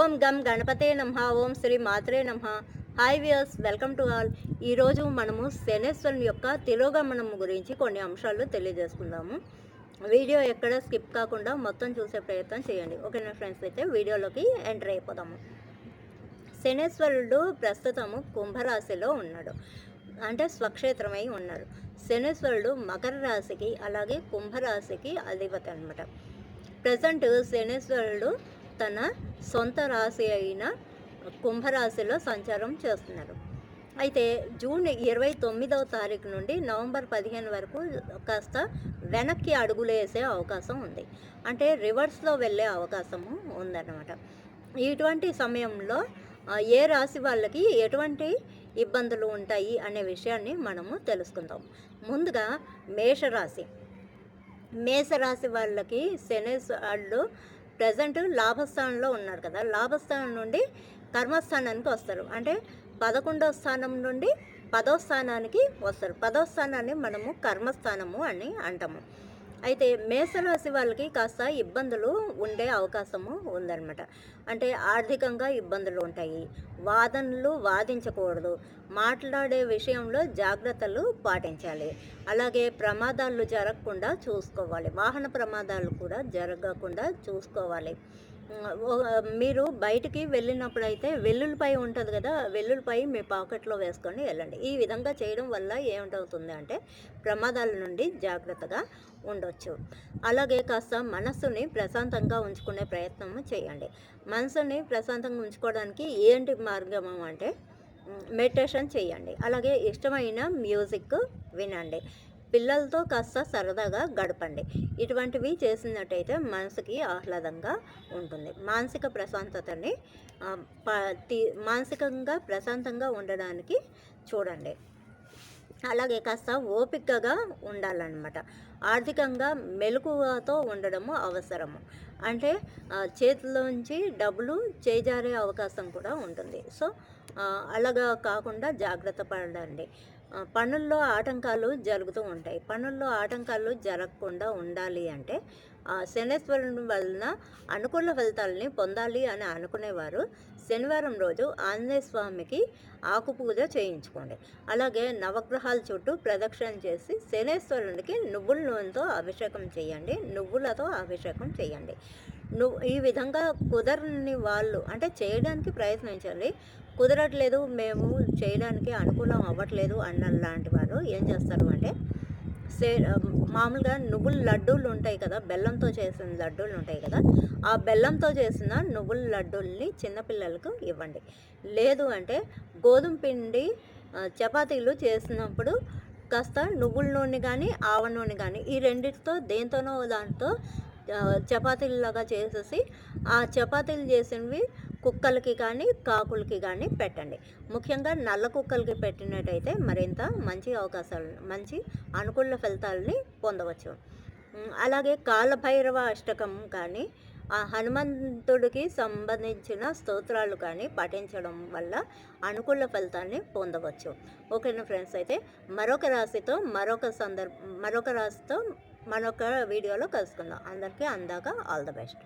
ఓం గం గణపతే నమ ఓం శ్రీ మాత్రే నమ. Hi viewers welcome to all ఈరోజు మనము శనేశ్వరుని యొక్క తిరోగమనం గురించి కొన్ని అంశాలు తెలియజేసుకుందాము. వీడియో ఎక్కడ స్కిప్ కాకుండా మొత్తం చూసే ప్రయత్నం చేయండి. ఓకేనా ఫ్రెండ్స్ అయితే వీడియోలోకి ఎంటర్ అయిపోదాము. శనేశ్వరుడు ప్రస్తుతము కుంభరాశిలో ఉన్నాడు. అంటే స్వక్షేత్రమై ఉన్నాడు. శనేశ్వరుడు మకర రాశికి అలాగే కుంభరాశికి అధిపతి అనమాట ప్రజెంట్ శనేశ్వరుడు తన సొంత రాశి అయిన కుంభరాశిలో సంచారం చేస్తున్నారు. అయితే జూన్ ఇరవై తొమ్మిదవ తారీఖు నుండి నవంబర్ పదిహేను వరకు కాస్త వెనక్కి అడుగులేసే అవకాశం ఉంది. అంటే రివర్స్లో వెళ్ళే అవకాశము ఉందన్నమాట. ఇటువంటి సమయంలో ఏ రాశి వాళ్ళకి ఎటువంటి ఇబ్బందులు ఉంటాయి అనే విషయాన్ని మనము తెలుసుకుందాం. ముందుగా మేషరాశి. మేషరాశి వాళ్ళకి శనేశ్వరుడు ప్రజెంట్ లాభస్థానంలో ఉన్నారు కదా. లాభస్థానం నుండి కర్మస్థానానికి వస్తారు. అంటే పదకొండవ స్థానం నుండి పదో స్థానానికి వస్తారు. పదో స్థానాన్ని మనము కర్మస్థానము అని అంటాము. అయితే మేషరాశి వాళ్ళకి కాస్త ఇబ్బందులు ఉండే అవకాశము ఉందన్నమాట. అంటే ఆర్థికంగా ఇబ్బందులు ఉంటాయి. వాదనలు వాదించకూడదు. మాట్లాడే విషయంలో జాగ్రత్తలు పాటించాలి. అలాగే ప్రమాదాలు జరగకుండా చూసుకోవాలి. వాహన ప్రమాదాలు కూడా జరగకుండా చూసుకోవాలి. మీరు బయటికి వెళ్ళినప్పుడు అయితే వెల్లుల్లిపై ఉంటుంది కదా వెల్లుల్లిపై మీ పాకెట్లో వేసుకొని వెళ్ళండి. ఈ విధంగా చేయడం వల్ల ఏమిటవుతుంది అంటే ప్రమాదాల నుండి జాగ్రత్తగా ఉండొచ్చు. అలాగే కాస్త మనస్సుని ప్రశాంతంగా ఉంచుకునే ప్రయత్నం చేయండి. మనసుని ప్రశాంతంగా ఉంచుకోవడానికి ఏంటి మార్గం అంటే మెడిటేషన్ చేయండి. అలాగే ఇష్టమైన మ్యూజిక్ వినండి. పిల్లలతో కాస్త సరదాగా గడపండి. ఇటువంటివి చేసినట్టయితే మనసుకి ఆహ్లాదంగా ఉంటుంది. మానసిక ప్రశాంతతని మానసికంగా ప్రశాంతంగా ఉండడానికి చూడండి. అలాగే కాస్త ఓపికగా ఉండాలన్నమాట. ఆర్థికంగా మెలకువతో ఉండడము అవసరము. అంటే చేతిలోంచి డబ్బులు చేజారే అవకాశం కూడా ఉంటుంది. సో అలాగా కాకుండా జాగ్రత్త పడండి. పనుల్లో ఆటంకాలు జరుగుతూ ఉంటాయి. పనుల్లో ఆటంకాలు జరగకుండా ఉండాలి అంటే ఆ, శనేశ్వరుని వలన అనుకూల ఫలితాలని పొందాలి అని అనుకునేవారు. శనివారం రోజు ఆంజనేయ స్వామికి ఆకుపూజ చేయించుకోండి. అలాగే నవగ్రహాల చుట్టూ ప్రదక్షిణ చేసి శనేశ్వరునికి నువ్వుల నూనెతో అభిషేకం చేయండి. నువ్వులతో అభిషేకం చేయండి. నువ్వు ఈ విధంగా కుదరని వాళ్ళు అంటే చేయడానికి ప్రయత్నించండి. కుదరట్లేదు మేము చేయడానికి అనుకూలం అవ్వట్లేదు అన్న లాంటి వారు ఏం చేస్తారు అంటే సే మామూలుగా నువ్వుల లడ్డూలు ఉంటాయి కదా బెల్లంతో చేసిన లడ్డూలు ఉంటాయి కదా ఆ బెల్లంతో చేసిన నువ్వుల లడ్డూల్ని చిన్నపిల్లలకు ఇవ్వండి. లేదు అంటే గోధుమ పిండి చపాతీలు చేసినప్పుడు కాస్త నువ్వుల నూనె కానీ ఆవ నూనె కానీ ఈ రెండింటితో దేంతోనో దాంతో ఆ, చపాతీలాగా చేసేసి ఆ చపాతీలు చేసినవి కుక్కలకి కానీ కాకులకి కానీ పెట్టండి. ముఖ్యంగా నల్ల కుక్కలకి పెట్టినట్టయితే మరింత మంచి అవకాశాలు మంచి అనుకూల ఫలితాలని పొందవచ్చు. అలాగే కాలభైరవ అష్టకం కానీ ఆ హనుమంతుడికి సంబంధించిన స్తోత్రాలు కానీ పఠించడం వల్ల అనుకూల ఫలితాన్ని పొందవచ్చు. ఓకేనా ఫ్రెండ్స్? అయితే మరొక రాశితో మరొక సందర్భ మరొక రాశితో మరొక వీడియోలో కలుసుకుందాం. అందరికీ అందాక ఆల్ ద బెస్ట్.